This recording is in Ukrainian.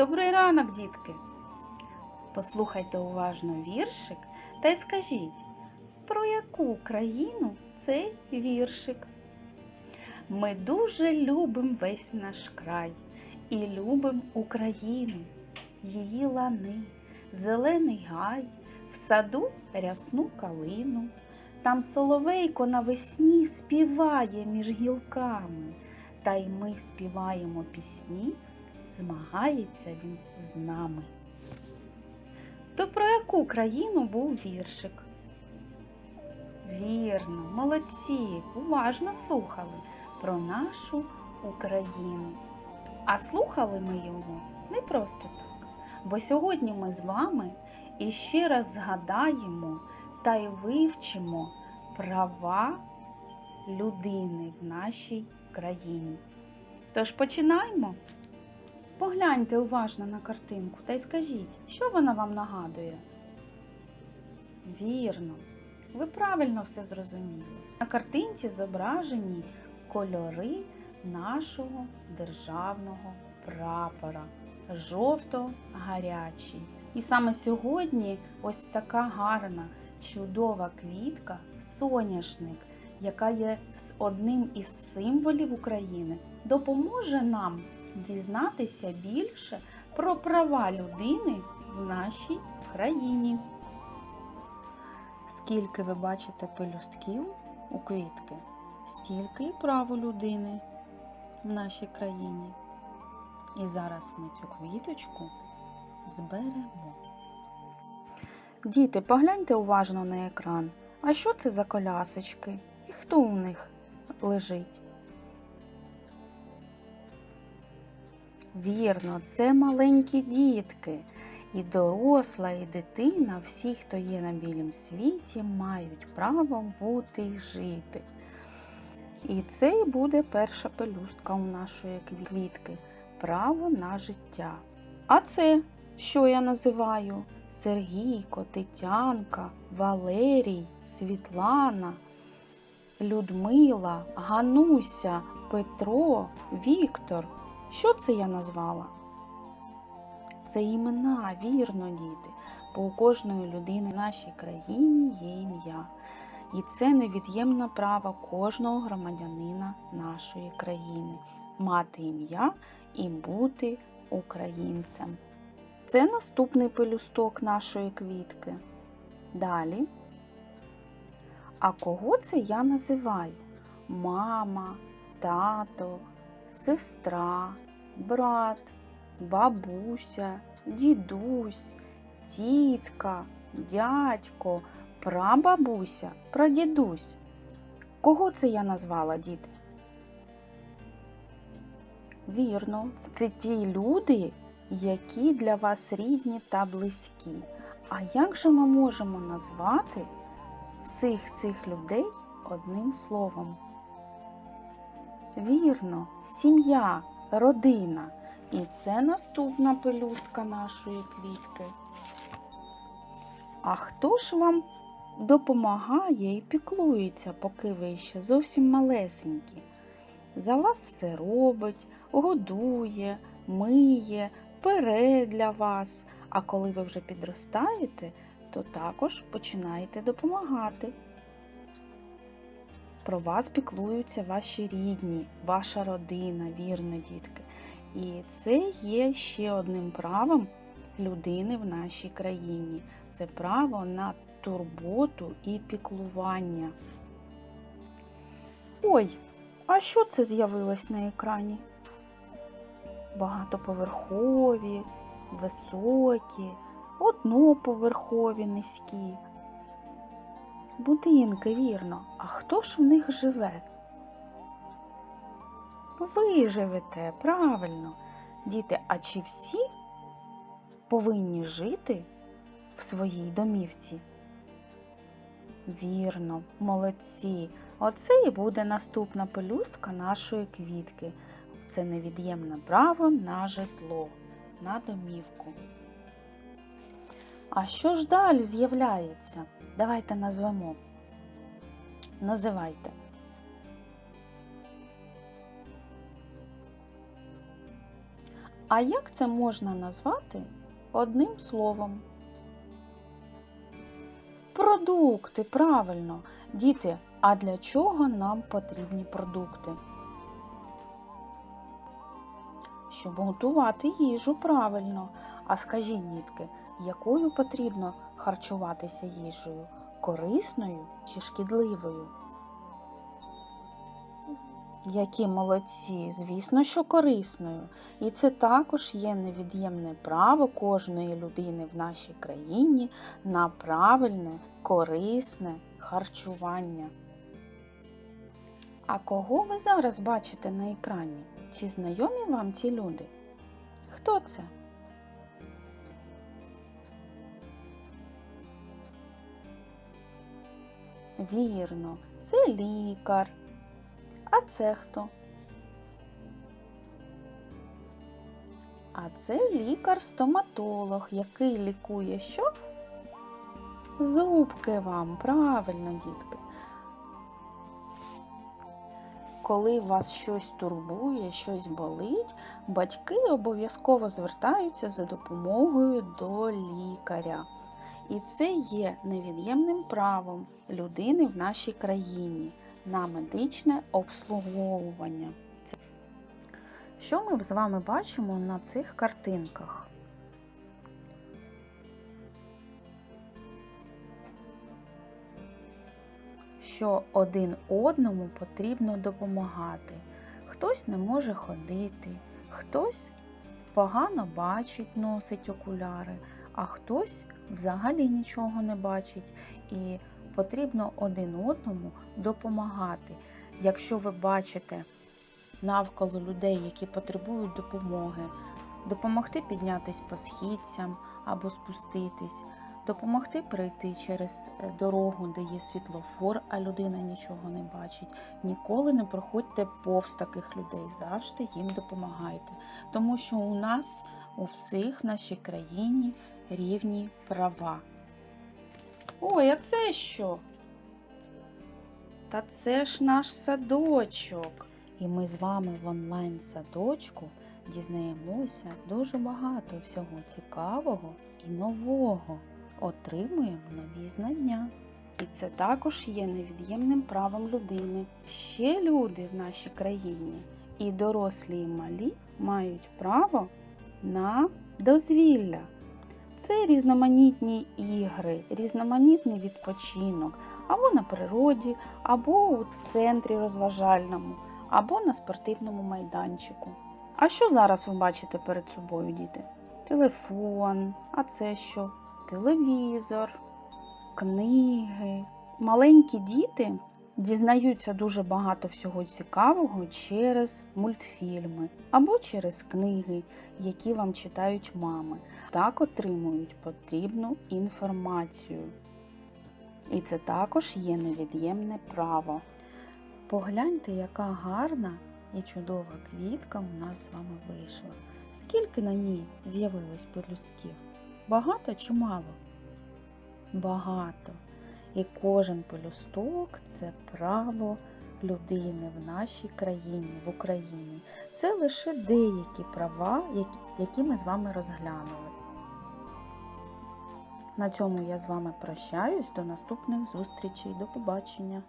Добрий ранок, дітки! Послухайте уважно віршик та й скажіть, про яку країну цей віршик? Ми дуже любим весь наш край і любим Україну, її лани, зелений гай, в саду рясну калину. Там соловейко навесні співає між гілками, та й ми співаємо пісні, змагається він з нами. То про яку країну був віршик? Вірно, молодці, уважно слухали про нашу Україну. А слухали ми його не просто так, бо сьогодні ми з вами іще раз згадаємо та й вивчимо права людини в нашій країні. Тож починаємо. Погляньте уважно на картинку та й скажіть, що вона вам нагадує? Вірно, ви правильно все зрозуміли. На картинці зображені кольори нашого державного прапора жовто-гарячий. І саме сьогодні ось така гарна, чудова квітка соняшник, яка є одним із символів України, допоможе нам дізнатися більше про права людини в нашій країні. Скільки ви бачите пелюстків у квітки, стільки і право людини в нашій країні. І зараз ми цю квіточку зберемо. Діти, погляньте уважно на екран. А що це за колясочки? І хто у них лежить? Вірно, це маленькі дітки. І доросла, і дитина, всі, хто є на білім світі, мають право бути й жити. І це і буде перша пелюстка у нашої квітки право на життя. А це, що я називаю? Сергійко, Тетянка, Валерій, Світлана, Людмила, Гануся, Петро, Віктор. Що це я назвала? Це імена, вірно, діти, бо у кожної людини в нашій країні є ім'я. І це невід'ємне право кожного громадянина нашої країни мати ім'я і бути українцем. Це наступний пелюсток нашої квітки. Далі. А кого це я називаю? Мама, тато, сестра, брат, бабуся, дідусь, тітка, дядько, прабабуся, прадідусь. Кого це я назвала, діти? Вірно, це ті люди, які для вас рідні та близькі. А як же ми можемо назвати всіх цих людей одним словом? Вірно, сім'я, родина. І це наступна пелюстка нашої квітки. А хто ж вам допомагає і піклується, поки ви ще зовсім малесенькі? За вас все робить, годує, миє, пере для вас. А коли ви вже підростаєте, то також починаєте допомагати. Про вас піклуються ваші рідні, ваша родина, вірно, дітки. І це є ще одним правом людини в нашій країні. Це право на турботу і піклування. Ой, а що це з'явилось на екрані? Багатоповерхові, високі, одноповерхові, низькі. Будинки, вірно. А хто ж в них живе? Ви живете, правильно. Діти, а чи всі повинні жити в своїй домівці? Вірно, молодці. Оце і буде наступна пелюстка нашої квітки. Це невід'ємне право на житло, на домівку. А що ж далі з'являється? Давайте назвемо. Називайте. А як це можна назвати одним словом? Продукти, правильно. Діти, а для чого нам потрібні продукти? Щоб готувати їжу правильно. А скажіть, дітки, якою потрібно харчуватися їжею? Корисною чи шкідливою? Які молодці, звісно, що корисною. І це також є невід'ємне право кожної людини в нашій країні на правильне, корисне харчування. А кого ви зараз бачите на екрані? Чи знайомі вам ці люди? Хто це? Вірно, це лікар. А це хто? А це лікар-стоматолог, який лікує що? Зубки вам, правильно, дітки. Коли вас щось турбує, щось болить, батьки обов'язково звертаються за допомогою до лікаря. І це є невід'ємним правом людини в нашій країні на медичне обслуговування. Що ми з вами бачимо на цих картинках? Що один одному потрібно допомагати. Хтось не може ходити, хтось погано бачить, носить окуляри, а хтось взагалі нічого не бачить. І потрібно один одному допомагати. Якщо ви бачите навколо людей, які потребують допомоги, допомогти піднятись по східцям або спуститись, допомогти пройти через е, дорогу, де є світлофор, а людина нічого не бачить. Ніколи не проходьте повз таких людей, завжди їм допомагайте. Тому що у нас у всіх в нашій країні рівні права. Ой, а це що? Та це ж наш садочок. І ми з вами в онлайн-садочку дізнаємося дуже багато всього цікавого і нового. Отримуємо нові знання. І це також є невід'ємним правом людини. Ще люди в нашій країні, і дорослі, і малі, мають право на дозвілля. Це різноманітні ігри, різноманітний відпочинок або на природі, або у центрі розважальному, або на спортивному майданчику. А що зараз ви бачите перед собою, діти? Телефон, а це що? Телевізор, книги. Маленькі діти дізнаються дуже багато всього цікавого через мультфільми або через книги, які вам читають мами. Так отримують потрібну інформацію. І це також є невід'ємне право. Погляньте, яка гарна і чудова квітка у нас з вами вийшла. Скільки на ній з'явилось пелюстків? Багато чи мало? Багато. І кожен пелюсток це право людини в нашій країні, в Україні. Це лише деякі права, які- ми з вами розглянули. На цьому я з вами прощаюсь. До наступних зустрічей. До побачення!